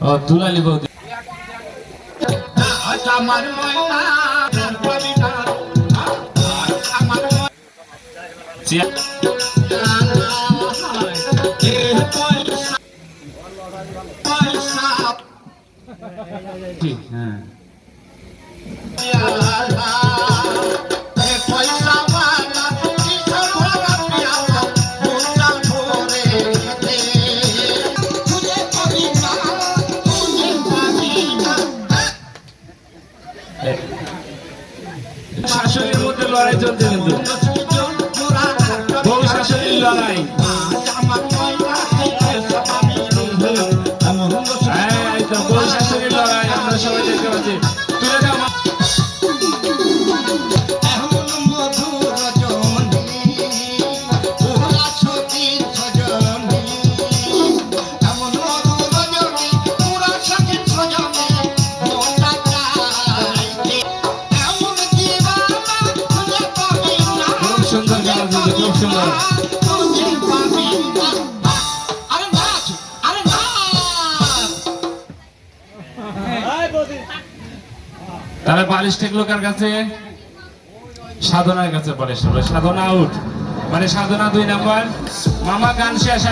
ও দুলালি বৌদি আমার হ্যাঁ। শাশুড়ির মধ্যে লড়াই চলছে কিন্তু। বউ শাশুড়ির লড়াই। তাহলে বালিশ লোকের কার কাছে? সাধনার কাছে বলে সাধনা আউট মানে সাধনা দুই নাম্বার। মামা গান শেষ